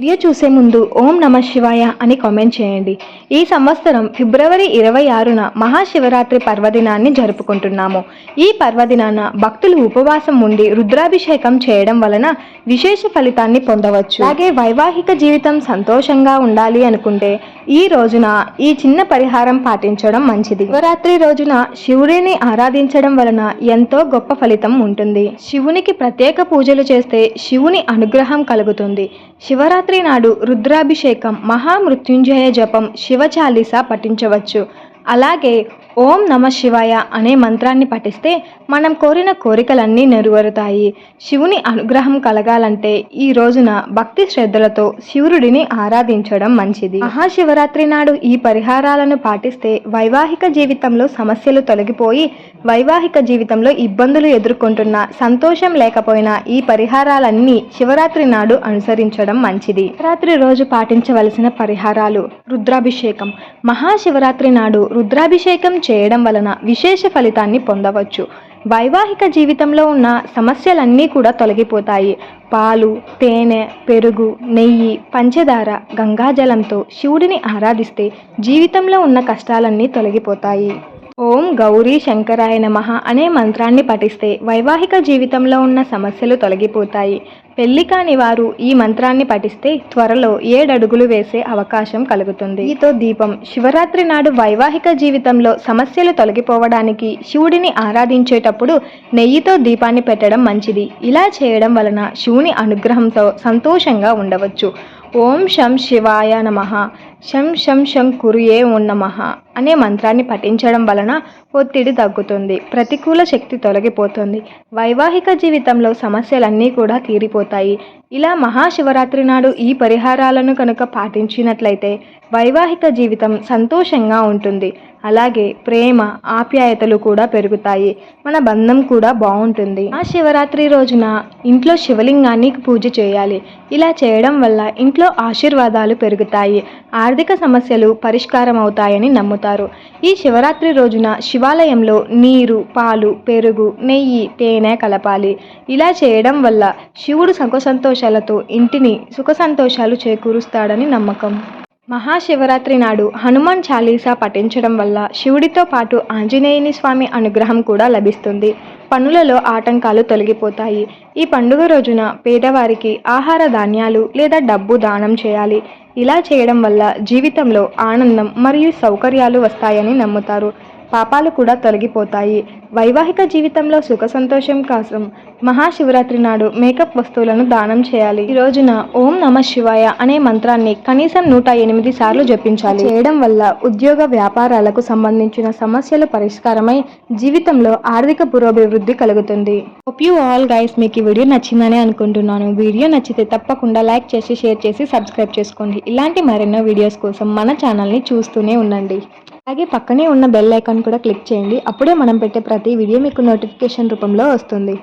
Video చూసే ముందు ఓం నమ శివాయ అని కామెంట్ చేయండి. ఈ సంవత్సరం ఫిబ్రవరి ఇరవై ఆరున మహాశివరాత్రి పర్వదినాన్ని జరుపుకుంటున్నాము. ఈ పర్వదినాన భక్తులు ఉపవాసం ఉండి రుద్రాభిషేకం చేయడం వలన విశేష ఫలితాన్ని పొందవచ్చు. అలాగే వైవాహిక జీవితం సంతోషంగా ఉండాలి అనుకుంటే ఈ రోజున ఈ చిన్న పరిహారం పాటించడం మంచిది. శివరాత్రి రోజున శివుడిని ఆరాధించడం వలన ఎంతో గొప్ప ఫలితం ఉంటుంది. శివునికి ప్రత్యేక పూజలు చేస్తే శివుని అనుగ్రహం కలుగుతుంది. శివరాత్రి నాడు రుద్రాభిషేకం మహామృత్యుంజయ జపం శివ చాలీస పఠించవచ్చు. అలాగే ఓం నమ శివాయ అనే మంత్రాన్ని పఠిస్తే మనం కోరిన కోరికలన్నీ నెరవేరుతాయి. శివుని అనుగ్రహం కలగాలంటే ఈ రోజున భక్తి శ్రద్ధలతో శివుడిని ఆరాధించడం మంచిది. మహాశివరాత్రి నాడు ఈ పరిహారాలను పాటిస్తే వైవాహిక జీవితంలో సమస్యలు తొలగిపోయి వైవాహిక జీవితంలో ఇబ్బందులు ఎదుర్కొంటున్న సంతోషం లేకపోయినా ఈ పరిహారాలన్నీ శివరాత్రి నాడు అనుసరించడం మంచిది. రాత్రి రోజు పాటించవలసిన పరిహారాలు రుద్రాభిషేకం. మహాశివరాత్రి నాడు రుద్రాభిషేకం చేయడం వలన విశేష ఫలితాన్ని పొందవచ్చు. వైవాహిక జీవితంలో ఉన్న సమస్యలన్నీ కూడా తొలగిపోతాయి. పాలు తేనె పెరుగు నెయ్యి పంచదార గంగాజలంతో శివుడిని ఆరాధిస్తే జీవితంలో ఉన్న కష్టాలన్నీ తొలగిపోతాయి. ఓం గౌరీ శంకరాయ నమ అనే మంత్రాన్ని పఠిస్తే వైవాహిక జీవితంలో ఉన్న సమస్యలు తొలగిపోతాయి. పెళ్ళి కాని వారు ఈ మంత్రాన్ని పఠిస్తే త్వరలో ఏడడుగులు వేసే అవకాశం కలుగుతుంది. ఈతో దీపం. శివరాత్రి నాడు వైవాహిక జీవితంలో సమస్యలు తొలగిపోవడానికి శివుడిని ఆరాధించేటప్పుడు నెయ్యితో దీపాన్ని పెట్టడం మంచిది. ఇలా చేయడం వలన శివుని అనుగ్రహంతో సంతోషంగా ఉండవచ్చు. ఓం శం శివాయ నమః. శం శం శం కురుయే ఓం నమః అనే మంత్రాన్ని పఠించడం వలన ఒత్తిడి తగ్గుతుంది ప్రతికూల శక్తి తొలగిపోతుంది వైవాహిక జీవితంలో సమస్యలన్నీ కూడా తీరిపోతాయి. ఇలా మహాశివరాత్రి నాడు ఈ పరిహారాలను కనుక పాటించినట్లయితే వైవాహిక జీవితం సంతోషంగా ఉంటుంది. అలాగే ప్రేమ ఆప్యాయతలు కూడా పెరుగుతాయి. మన బంధం కూడా బాగుంటుంది. ఆ శివరాత్రి రోజున ఇంట్లో శివలింగాన్ని పూజ చేయాలి. ఇలా చేయడం వల్ల ఇంట్లో ఆశీర్వాదాలు పెరుగుతాయి. ఆర్థిక సమస్యలు పరిష్కారం అవుతాయని నమ్ముతారు. ఈ శివరాత్రి రోజున శివాలయంలో నీరు పాలు పెరుగు నెయ్యి తేనె కలపాలి. ఇలా చేయడం వల్ల శివుడు సుఖ సంతోషాలతో ఇంటిని సుఖ సంతోషాలు చేకూరుస్తాడని నమ్మకం. మహాశివరాత్రి నాడు హనుమాన్ చాలీసా పఠించడం వల్ల శివుడితో పాటు ఆంజనేయుని స్వామి అనుగ్రహం కూడా లభిస్తుంది. పనులలో ఆటంకాలు తొలగిపోతాయి. ఈ పండుగ రోజున పేదవారికి ఆహార ధాన్యాలు లేదా డబ్బు దానం చేయాలి. ఇలా చేయడం వల్ల జీవితంలో ఆనందం మరియు సౌకర్యాలు వస్తాయని నమ్ముతారు. పాపాలు కూడా తొలగిపోతాయి. వైవాహిక జీవితంలో సుఖ సంతోషం కోసం మహాశివరాత్రి నాడు మేకప్ వస్తువులను దానం చేయాలి. ఈ రోజున ఓం నమ శివాయ అనే మంత్రాన్ని కనీసం నూట ఎనిమిది సార్లు జపించాలి. చేయడం వల్ల ఉద్యోగ వ్యాపారాలకు సంబంధించిన సమస్యలు పరిష్కారమై జీవితంలో ఆర్థిక పురోభివృద్ధి కలుగుతుంది. హోప్ యూ ఆల్ గైస్ మీకు ఈ వీడియో నచ్చిందని అనుకుంటున్నాను. వీడియో నచ్చితే తప్పకుండా లైక్ చేసి షేర్ చేసి సబ్స్క్రైబ్ చేసుకోండి. ఇలాంటి మరెన్నో వీడియోస్ కోసం మన ఛానల్ని చూస్తూనే ఉండండి. అలాగే పక్కనే ఉన్న బెల్ ఐకాన్ కూడా క్లిక్ చేయండి. అప్పుడే మనం పెట్టే ప్రతి వీడియో మీకు నోటిఫికేషన్ రూపంలో వస్తుంది.